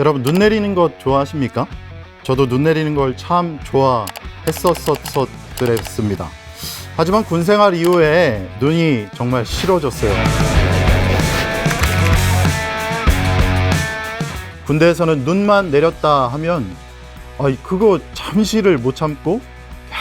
여러분 눈 내리는 것 좋아하십니까? 저도 눈 내리는 걸 참 좋아했었었었더랬습니다. 하지만 군 생활 이후에 눈이 정말 싫어졌어요. 군대에서는 눈만 내렸다 하면 아이 그거 잠시를 못 참고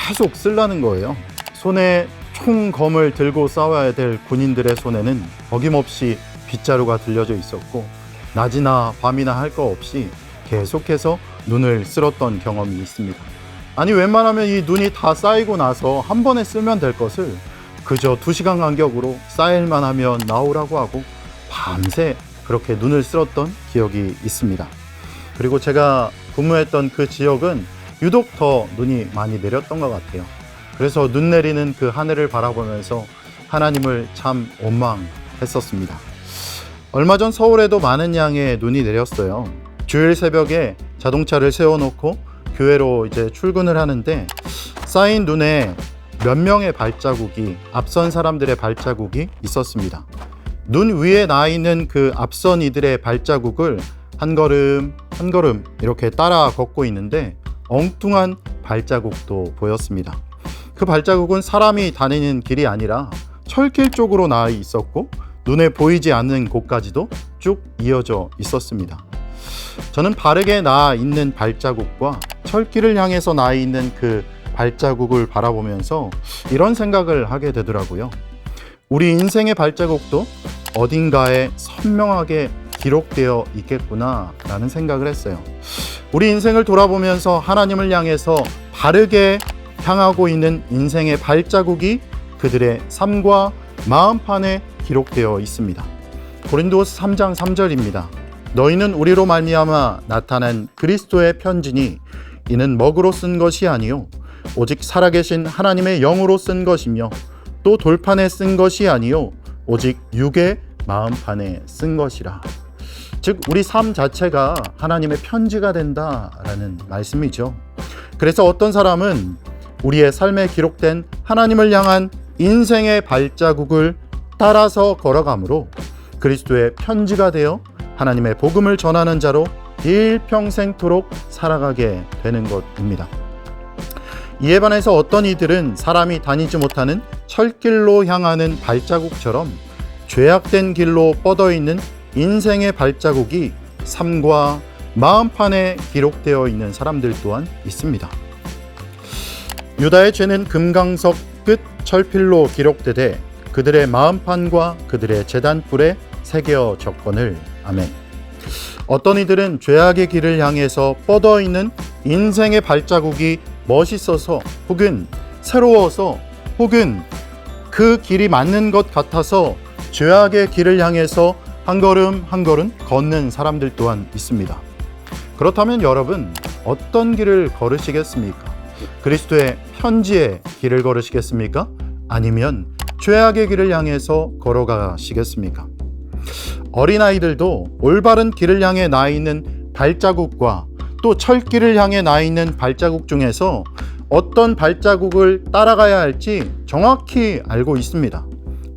계속 쓸라는 거예요. 손에 총검을 들고 싸워야 될 군인들의 손에는 어김없이 빗자루가 들려져 있었고 낮이나 밤이나 할 거 없이 계속해서 눈을 쓸었던 경험이 있습니다. 아니 웬만하면 이 눈이 다 쌓이고 나서 한 번에 쓰면 될 것을 그저 두 시간 간격으로 쌓일만 하면 나오라고 하고 밤새 그렇게 눈을 쓸었던 기억이 있습니다. 그리고 제가 근무했던 그 지역은 유독 더 눈이 많이 내렸던 것 같아요. 그래서 눈 내리는 그 하늘을 바라보면서 하나님을 참 원망했었습니다. 얼마 전 서울에도 많은 양의 눈이 내렸어요. 주일 새벽에 자동차를 세워놓고 교회로 이제 출근을 하는데 쌓인 눈에 몇 명의 발자국이 앞선 사람들의 발자국이 있었습니다. 눈 위에 나 있는 그 앞선 이들의 발자국을 한 걸음 한 걸음 이렇게 따라 걷고 있는데 엉뚱한 발자국도 보였습니다. 그 발자국은 사람이 다니는 길이 아니라 철길 쪽으로 나 있었고 눈에 보이지 않는 곳까지도 쭉 이어져 있었습니다. 저는 바르게 나 있는 발자국과 철길을 향해서 나 있는 그 발자국을 바라보면서 이런 생각을 하게 되더라고요. 우리 인생의 발자국도 어딘가에 선명하게 기록되어 있겠구나라는 생각을 했어요. 우리 인생을 돌아보면서 하나님을 향해서 바르게 향하고 있는 인생의 발자국이 그들의 삶과 마음판에 기록되어 있습니다. 고린도서 3장 3절입니다. 너희는 우리로 말미암아 나타난 그리스도의 편지니 이는 먹으로 쓴 것이 아니요 오직 살아계신 하나님의 영으로 쓴 것이며 또 돌판에 쓴 것이 아니요 오직 육의 마음판에 쓴 것이라. 즉 우리 삶 자체가 하나님의 편지가 된다라는 말씀이죠. 그래서 어떤 사람은 우리의 삶에 기록된 하나님을 향한 인생의 발자국을 따라서 걸어가므로 그리스도의 편지가 되어 하나님의 복음을 전하는 자로 일평생토록 살아가게 되는 것입니다. 이에 반해서 어떤 이들은 사람이 다니지 못하는 철길로 향하는 발자국처럼 죄악된 길로 뻗어 있는 인생의 발자국이 삶과 마음판에 기록되어 있는 사람들 또한 있습니다. 유다의 죄는 금강석 끝 철필로 기록되되 그들의 마음판과 그들의 재단불에 새겨졌거늘 아멘. 어떤 이들은 죄악의 길을 향해서 뻗어 있는 인생의 발자국이 멋있어서 혹은 새로워서 혹은 그 길이 맞는 것 같아서 죄악의 길을 향해서 한 걸음 한 걸음 걷는 사람들 또한 있습니다. 그렇다면 여러분 어떤 길을 걸으시겠습니까? 그리스도의 편지의 길을 걸으시겠습니까? 아니면 죄악의 길을 향해서 걸어가시겠습니까? 어린아이들도 올바른 길을 향해 나 있는 발자국과 또 철길을 향해 나 있는 발자국 중에서 어떤 발자국을 따라가야 할지 정확히 알고 있습니다.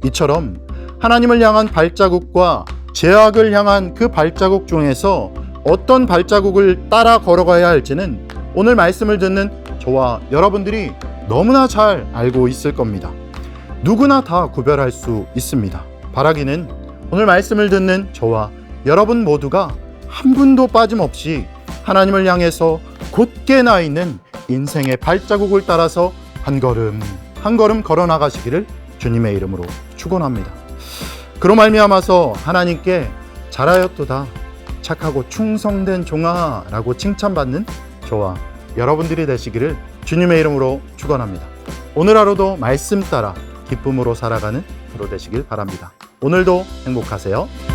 이처럼 하나님을 향한 발자국과 죄악을 향한 그 발자국 중에서 어떤 발자국을 따라 걸어가야 할지는 오늘 말씀을 듣는 저와 여러분들이 너무나 잘 알고 있을 겁니다. 누구나 다 구별할 수 있습니다. 바라기는 오늘 말씀을 듣는 저와 여러분 모두가 한 분도 빠짐없이 하나님을 향해서 곧게 나 있는 인생의 발자국을 따라서 한 걸음 한 걸음 걸어 나가시기를 주님의 이름으로 축원합니다. 그로 말미암아서 하나님께 잘하였도다 착하고 충성된 종아라고 칭찬받는 저와 여러분들이 되시기를 주님의 이름으로 축원합니다. 오늘 하루도 말씀 따라 기쁨으로 살아가는 하루 되시길 바랍니다. 오늘도 행복하세요.